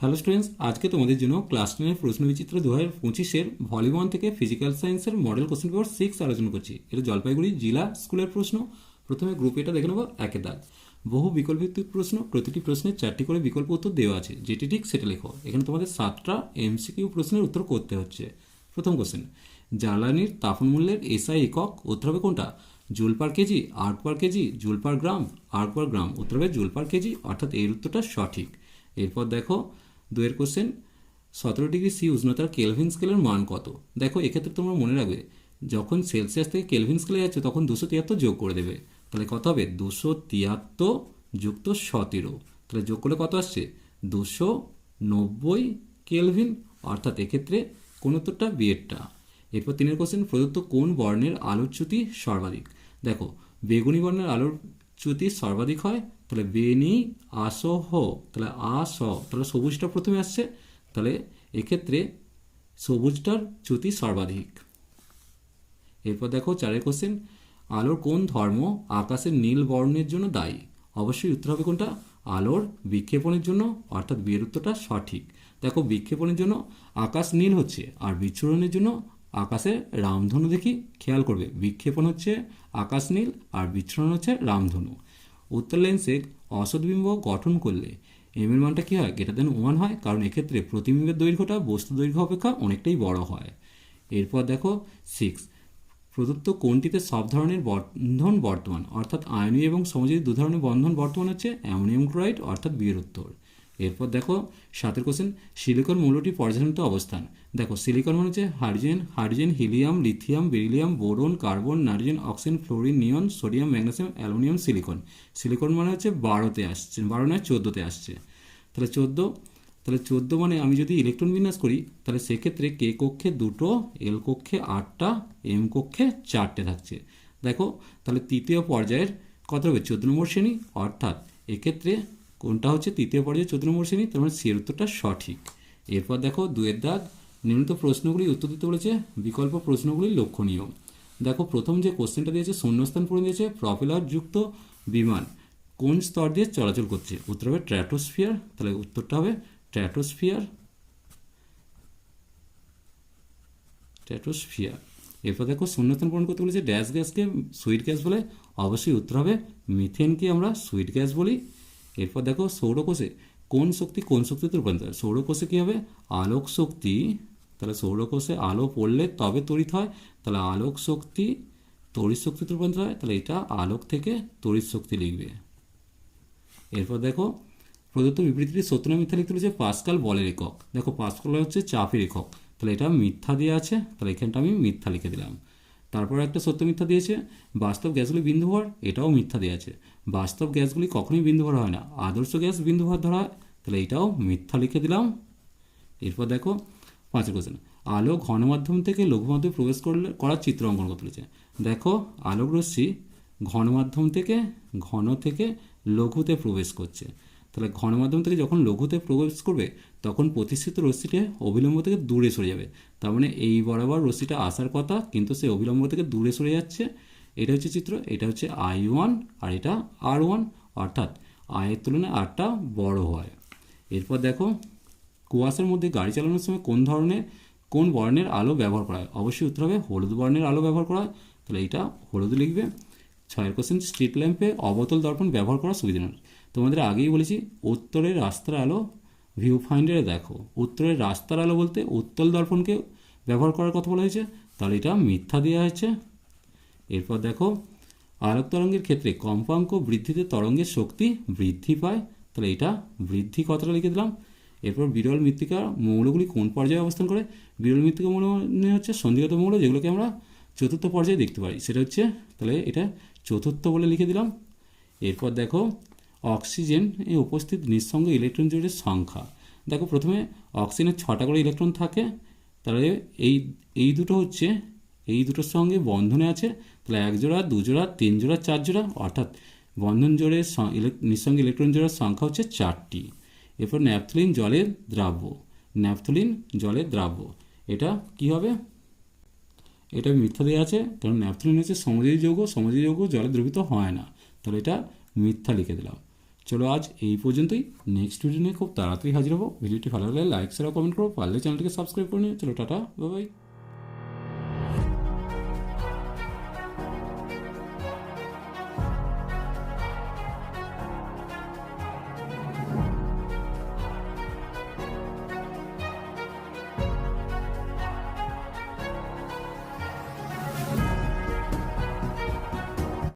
Hello students আজকে তোমাদের জন্য ক্লাস টেনের প্রশ্নবিচিত্র দু হাজার পঁচিশের ভলিবল থেকে ফিজিক্যাল সায়েন্সের মডেল কোশ্চেন পেপার সিক্স আলোচনা করছি। এটা জলপাইগুড়ি জেলা স্কুলের প্রশ্ন। প্রথমে গ্রুপ এটা দেখে নেব, একের দাগ। বহু বিকল্পভিত্তিক প্রশ্ন, প্রতিটি প্রশ্নের চারটি করে বিকল্প উত্তর দেওয়া আছে, যেটি ঠিক সেটা লেখো। এখানে তোমাদের সাতটা এমসিকিউ প্রশ্নের উত্তর করতে হচ্ছে। প্রথম কোশ্চেন জ্বালানির তাপন মূল্যের এসআই একক উত্তর হবে কোনটা? Joule per KG, erg per KG, joule per gram, erg per gram উত্তর হবে জুল পার কেজি, অর্থাৎ এর উত্তরটা সঠিক। এরপর দেখো দুয়ের কোশ্চেন সতেরো ডিগ্রি সি উষ্ণতার কেলভিন স্কেলের মান কত? দেখো, এক্ষেত্রে তোমরা মনে রাখবে, যখন সেলসিয়াস থেকে কেলভিন স্কেলে যাচ্ছে, তখন দুশো তিয়াত্তর যোগ করে দেবে। তাহলে কত হবে? দুশো তিয়াত্তর যুক্ত সতেরো। তাহলে যোগ করলে কত আসছে? দুশো নব্বই কেলভিন অর্থাৎ এক্ষেত্রে কোন উত্তরটা? বিয়েরটা এরপর তিনের কোশ্চেন প্রদত্ত কোন বর্ণের আলোর চ্যুতি সর্বাধিক? দেখো, বেগুনি বর্ণের আলোর চ্যুতি সর্বাধিক হয় তাহলে বেনি আসহ তাহলে আস, তাহলে সবুজটা প্রথমে আসছে, তাহলে এক্ষেত্রে সবুজটার চ্যুতি সর্বাধিক। এরপর দেখো চারের কোশ্চেন আলোর কোন ধর্ম আকাশের নীল বর্ণের জন্য দায়ী? অবশ্যই উত্তর হবে কোনটা? আলোর বিক্ষেপণের জন্য, অর্থাৎ বিয়ের উত্তরটা সঠিক। দেখো বিক্ষেপণের জন্য আকাশ নীল হচ্ছে, আর বিচ্ছুরণের জন্য আকাশে রামধনু দেখি, খেয়াল করবে, বিক্ষেপণ হচ্ছে আকাশ নীল, আর বিচ্ছুরণ হচ্ছে রামধনু। উত্তর লেন্সে অসদবিম্ব গঠন করলে এম এর মানটা কী হয়? গ্রেটার দেন ওয়ান হয়। কারণ এক্ষেত্রে প্রতিবিম্বের দৈর্ঘ্যটা বস্তু দৈর্ঘ্য অপেক্ষা অনেকটাই বড় হয়। এরপর দেখো সিক্স প্রদত্ত কোনটিতে সব ধরনের বন্ধন বর্তমান। অর্থাৎ আয়নীয় এবং সমযোজী দু ধরনের বন্ধন বর্তমান হচ্ছে অ্যামোনিয়াম ক্লোরাইড, অর্থাৎ বিয়ের উত্তর এরপর দেখো, সাতের কোশ্চেন সিলিকন মৌলটি পর্যালোচিত অবস্থান। দেখো সিলিকন মানে হচ্ছে hydrogen hydrogen helium lithium beryllium boron carbon nitrogen oxygen fluorine neon sodium magnesium aluminium silicon silicon মানে হচ্ছে বারোতে আসছে, বারো নয়, চোদ্দোতে আসছে। তাহলে চোদ্দ তাহলে চোদ্দ মানে আমি যদি ইলেকট্রন বিন্যাস করি, তাহলে সেক্ষেত্রে কে কক্ষে দুটো এল কক্ষে আটটা এম কক্ষে চারটে থাকছে। দেখো, তাহলে তৃতীয় পর্যায়ের কত হবে? চোদ্দ নম্বর শ্রেণি। অর্থাৎ এক্ষেত্রে কোনটা হচ্ছে তৃতীয় পর্যায়ে চোদ্দ নম্বর শ্রেণি তার মানে সি উত্তরটা সঠিক। এরপর দেখো দুয়ের দাগ নির্মিত প্রশ্নগুলি উত্তর দিতে বলেছে, বিকল্প প্রশ্নগুলি লক্ষণীয়। দেখো প্রথম যে কোশ্চেনটা দিয়েছে, শূন্যস্থান পূরণ দিয়েছে, প্রপেলার যুক্ত বিমান। কোন স্তর দিয়ে চলাচল করছে? উত্তর হবে ট্র্যাটোস্ফিয়ার। তাহলে উত্তরটা হবে ট্র্যাটোস্ফিয়ার। ট্র্যাটোস্ফিয়ার। এরপর দেখো শূন্যস্থান পূরণ করতে বলেছে ড্যাশ গ্যাসকে সুইট গ্যাস বলে। অবশ্যই উত্তর হবে মিথেনকে আমরা সুইট গ্যাস বলি। এরপর দেখো সৌরকোষে কোন শক্তি, কোন শক্তিতে রূপান্তর সৌরকোষে কী হবে? আলোক শক্তি। তাহলে সৌরকোষে আলো পড়লে তবে তড়িৎ হয়। তাহলে আলোক শক্তি, তড়িৎ শক্তিতে রূপান্তর হয়। তাহলে এটা আলোক থেকে তড়িৎ শক্তি লিখবে। এরপর দেখো, প্রদত্ত বিবৃতিটি সত্য না মিথ্যা লিখতে বলেছে পাস্কাল বলের একক। দেখো পাস্কাল হচ্ছে চাপের একক। তাহলে এটা মিথ্যা দেওয়া আছে। তাহলে এখানটা আমি মিথ্যা লিখে দিলাম। তারপর একটা সত্য মিথ্যা দিয়েছে, বাস্তব গ্যাসগুলি বিন্দু ভর এটাও মিথ্যা দেওয়া আছে। বাস্তব গ্যাসগুলি কখনোই বিন্দু ভর হয় না। আদর্শ গ্যাস বিন্দু ভর ধরা হয় তাহলে এটাও মিথ্যা লিখে দিলাম। এরপর দেখো, পাঁচের কোশ্চেন আলো ঘনমাধ্যম থেকে লঘুমাধ্যমে প্রবেশ করলে, করার চিত্র অঙ্কন করতে বলেছে। দেখো, আলোক রশ্মি ঘনমাধ্যম থেকে, ঘন থেকে লঘুতে প্রবেশ করছে। তাহলে ঘনমাধ্যম থেকে যখন লঘুতে প্রবেশ করবে, তখন প্রতিষ্ঠিত রশ্মিটা অবিলম্ব থেকে দূরে সরে যাবে। তার মানে এই বরাবর রশ্মিটা আসার কথা, কিন্তু সে অবিলম্ব থেকে দূরে সরে যাচ্ছে। এটা হচ্ছে চিত্র, এটা হচ্ছে আই ওয়ান আর এটা আর ওয়ান অর্থাৎ আয়ের তুলনায় আরটা বড় হয়। এরপর দেখো, কুয়াশার মধ্যে গাড়ি চালানোর সময় কোন ধরনের, কোন বর্ণের আলো ব্যবহার করা হয়? অবশ্যই উত্তর হবে হলুদ বর্ণের আলো ব্যবহার করা হয়। তাহলে এটা হলুদ লিখবে। ছয়ের কোশ্চেন স্ট্রিট ল্যাম্পে অবতল দর্পণ ব্যবহার করা সুবিধা নয় তোমাদের আগেই বলেছি, উত্তরের রাস্তার আলো ভিউ ফাইন্ডারে দেখো। উত্তরের রাস্তার আলো বলতে উত্তল দর্পণকে ব্যবহার করার কথা বলা হয়েছে। তাহলে এটা মিথ্যা দেওয়া হয়েছে। এরপর দেখো, আলোক তরঙ্গের ক্ষেত্রে কম্পাঙ্ক বৃদ্ধিতে তরঙ্গের শক্তি বৃদ্ধি পায়। তাহলে এটা বৃদ্ধি কথাটা লিখে দিলাম। এরপর বিরল মৃত্তিকা মৌলগুলি কোন পর্যায়ে অবস্থান করে? বিরল মৃত্তিকা মৌল মানে হচ্ছে সন্ধিগত মৌল, যেগুলোকে আমরা চতুর্থ পর্যায়ে দেখতে পাই সেটা হচ্ছে, তাহলে এটা চতুর্থ বলে লিখে দিলাম। এরপর দেখো, অক্সিজেন এ উপস্থিত নিঃসঙ্গ ইলেকট্রন জোড়ের সংখ্যা। দেখো, প্রথমে অক্সিজেনের ছটা করে ইলেকট্রন থাকে। তাহলে এই এই দুটো হচ্ছে, এই দুটোর সঙ্গে বন্ধনে আছে। তাহলে এক জোড়া, দু জোড়া, তিন জোড়া, চার জোড়া, অর্থাৎ বন্ধন জোড়ের নিঃসঙ্গে ইলেকট্রন জোড়ার সংখ্যা হচ্ছে চারটি। এরপর ন্যাপথলিন জলের দ্রাব্য। ন্যাপথলিন জলের দ্রাব্য। এটা কি হবে? এটা মিথ্যা দেওয়া আছে, কারণ ন্যাপথলিন হচ্ছে সমযোজী যৌগ সমযোজী যৌগ জলে দ্রবিত হয় না। তাহলে এটা মিথ্যা লিখে দিলাম। চলো আজ এই পর্যন্তই। নেক্সট ভিডিও নিয়ে খুব তাড়াতাড়ি হাজির হব। ভিডিওটি ভালো লাগলে লাইক শেয়ার কমেন্ট করো। পারলে চ্যানেলটিকে সাবস্ক্রাইব করে নিও। চলো টাটা বাই